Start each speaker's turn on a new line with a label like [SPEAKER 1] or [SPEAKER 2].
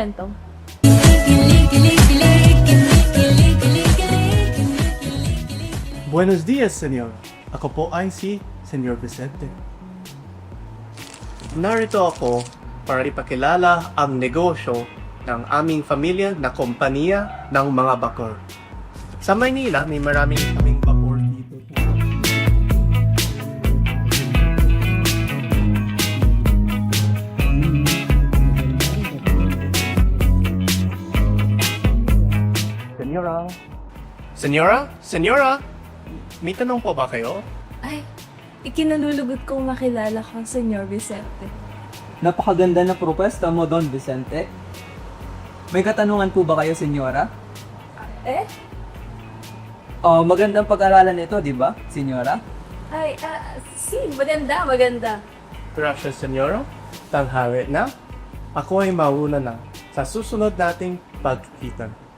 [SPEAKER 1] momento.
[SPEAKER 2] Buenos dias, senyor. Ako po ay si Senyor Vicente. Narito ako para ipakilala ang negosyo ng aming pamilya na kompanya ng mga bakor. Sa Maynila, may maraming kaming bakor Senyora? Senyora? Senyora? May tanong po ba kayo?
[SPEAKER 1] Ay, ikinalulugod kong makilala kang Senyor Vicente.
[SPEAKER 3] Napakaganda na propesta mo, Don Vicente. May katanungan po ba kayo, senyora?
[SPEAKER 1] Eh?
[SPEAKER 3] Oh, magandang pag-aralan ito, di ba, senyora?
[SPEAKER 1] Ay, ah, si, maganda, maganda.
[SPEAKER 2] Gracias, Senyora. Tanghali na. Ako ay mauna na sa susunod nating pagkikita.